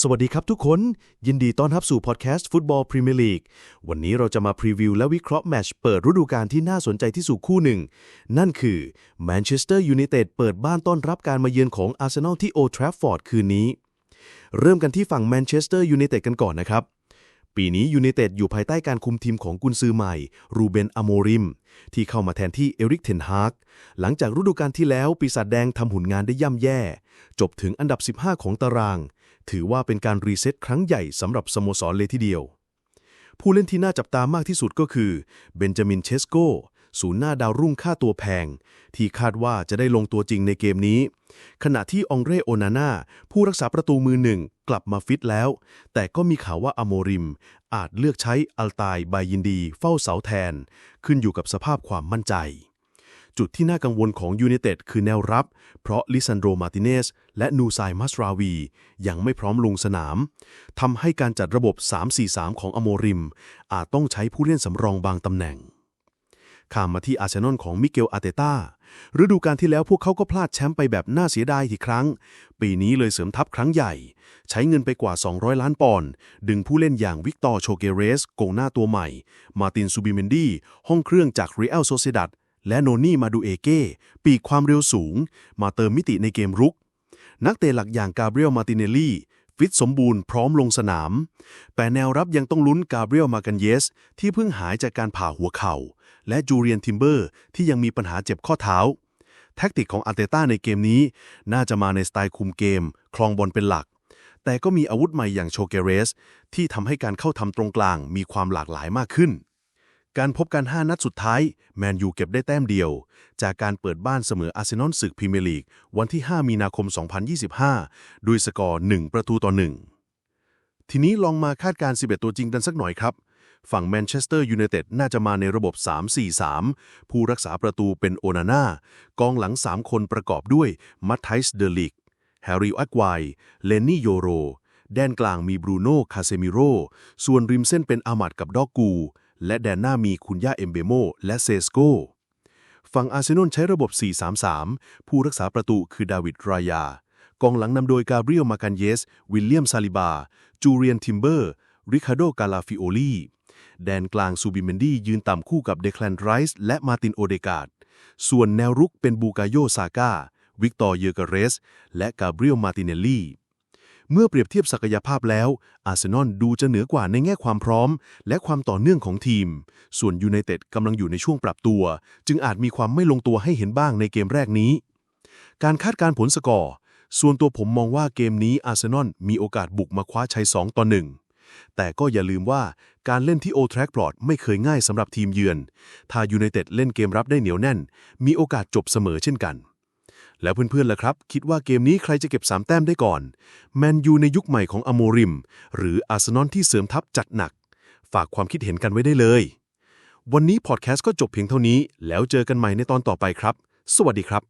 สวัสดีครับทุกคน ยินดีต้อนรับสู่พอดแคสต์ฟุตบอลพรีเมียร์ลีกวันนี้เราจะมาพรีวิวและวิเคราะห์แมตช์เปิดฤดูกาลที่น่าสนใจที่สุดคู่หนึ่ง นั่นคือแมนเชสเตอร์ยูไนเต็ดเปิดบ้านต้อนรับการมาเยือนของอาร์เซนอลที่โอทราฟฟอร์ดคืนนี้ เริ่มกันที่ฝั่งแมนเชสเตอร์ยูไนเต็ดกันก่อนนะครับ ปีนี้ยูไนเต็ดอยู่ภายใต้การคุมทีมของกุนซือใหม่รูเบนอโมริม ที่เข้ามาแทนที่เอริกเทนฮากหลังจากฤดูกาลที่แล้วปีศาจแดงทำหุ่นงานได้ย่ำแย่ จบถึงอันดับ 15 ของตาราง ถือว่าเป็นการรีเซ็ตครั้งใหญ่สำหรับสโมสรเลยทีเดียว ผู้เล่นที่น่าจับตามากที่สุดก็คือเบนจามินเชสโกศูนย์หน้าดาวรุ่งค่าตัวแพง ที่คาดว่าจะได้ลงตัวจริงในเกมนี้ ขณะที่องเรโอนาน่าผู้รักษาประตูมือหนึ่งกลับมาฟิตแล้ว แต่ก็มีข่าวว่าอโมริม อาจเลือกใช้อัลตายบายยินดี เฝ้าเสาแทน ขึ้นอยู่กับสภาพความมั่นใจ จุดที่น่ากังวลของยู i นเต็ดคือแนวรับ เพราะลิซันโดมาติเนสและนูไซมัสราวี ยังไม่พร้อมลงสนามทำให้การจัดระบบ 3-4-3 ของอโมริม อาจต้องใช้ผู้เล่นสำรองบางตำแหน่งข้ามมาที่อาร์เซนอลของมิเกลอาเตต้าฤดูกาลที่แล้วพวกเขาก็พลาดแชมป์ไปแบบน่าเสียดายทีครั้ง ปีนี้เลยเสริมทัพครั้งใหญ่ ใช้เงินไปกว่า 200 ล้านปอนด์ดึงผู้เล่นอย่างวิกตอร์โชเกเรสโกงหน้าตัวใหม่ มาตินซูบิเมนดีห้องเครื่องจากเรอัลโซเซดัด และโนนี่มาดูเอเก้ปีกความเร็วสูง มาเติมมิติในเกมรุก นักเตะหลักอย่างกาเบรียลมาติเนลลี่ฟิตสมบูรณ์พร้อมลงสนาม แต่แนวรับยังต้องลุ้นกาเบรียลมากันเยส ที่เพิ่งหายจากการผ่าหัวเข่า และจูเรียนทิมเบอร์ที่ยังมีปัญหาเจ็บข้อเท้า แท็กติกของอาร์เตต้าในเกมนี้ น่าจะมาในสไตล์คุมเกม คลองบอลเป็นหลัก แต่ก็มีอาวุธใหม่อย่างโชเกเรส ที่ทำให้การเข้าทำตรงกลางมีความหลากหลายมากขึ้น การพบกัน 5 นัดสุดท้าย แมนยูเก็บได้แต้มเดียว จากการเปิดบ้านเสมออาร์เซนอลศึกพรีเมียร์ลีก วันที่ 5 มีนาคม 2025 ด้วยสกอร์ 1 ประตูต่อ 1 ทีนี้ลองมาคาดการณ์11 ตัวจริงกันสักหน่อยครับ ฝั่งแมนเชสเตอร์ยูไนเต็ดน่าจะมาในระบบ 3-4-3 ผู้รักษาประตูเป็นโอนาน่ากองหลัง 3 คนประกอบด้วยมัตไทส์เดลิกแฮร์รี่อักไวเลนนี่โยโรแดนกลางมีบรูโน่คาเซมิโรส่วนริมเส้นเป็นอามัดกับดอกกู และแดนหน้ามีคุนย่าเอมเบโมและเซสโกฝั่งอาร์เซนอลใช้ระบบ 4-3-3 ผู้รักษาประตูคือดาวิดรายา กองหลังนำโดยกาเบรียลมากันเยส วิลเลียมซาลิบา จูเรียนทิมเบอร์ ริคาโดกาลาฟิโอลีแดนกลางซูบิเมนดียืนต่ำคู่กับเดคลันไรส์และมาตินโอเดกาดส่วนแนวรุกเป็นบูกาโยซาก้า วิกตอร์เยอร์กาเรส และกาเบรียลมาติเนลลี่ เมื่อเปรียบเทียบศักยภาพแล้วอาร์เซนอลดูจะเหนือกว่าในแง่ความพร้อม และความต่อเนื่องของทีม ส่วนยูไนเต็ดกำลังอยู่ในช่วงปรับตัว จึงอาจมีความไม่ลงตัวให้เห็นบ้างในเกมแรกนี้ การคาดการ์ผลสกอร์ ส่วนตัวผมมองว่าเกมนี้อาร์เซนอลมีโอกาสบุกมาคว้าชัย 2 ต่อ 1แต่ก็อย่าลืมว่าการเล่นที่โอทรัคพลอดไม่เคยง่ายสำหรับทีมเยือน ถ้ายูไนเต็ดเล่นเกมรับได้เหนียวแน่น มีโอกาสจบเสมอเช่นกัน แล้วเพื่อนๆล่ะครับ คิดว่าเกมนี้ใครจะเก็บ 3 แต้มได้ก่อน แมนยูในยุคใหม่ของอโมริม หรืออาร์เซนอลที่เสริมทัพจัดหนัก ฝากความคิดเห็นกันไว้ได้เลย วันนี้พอดแคสต์ก็จบเพียงเท่านี้ แล้วเจอกันใหม่ในตอนต่อไปครับ สวัสดีครับ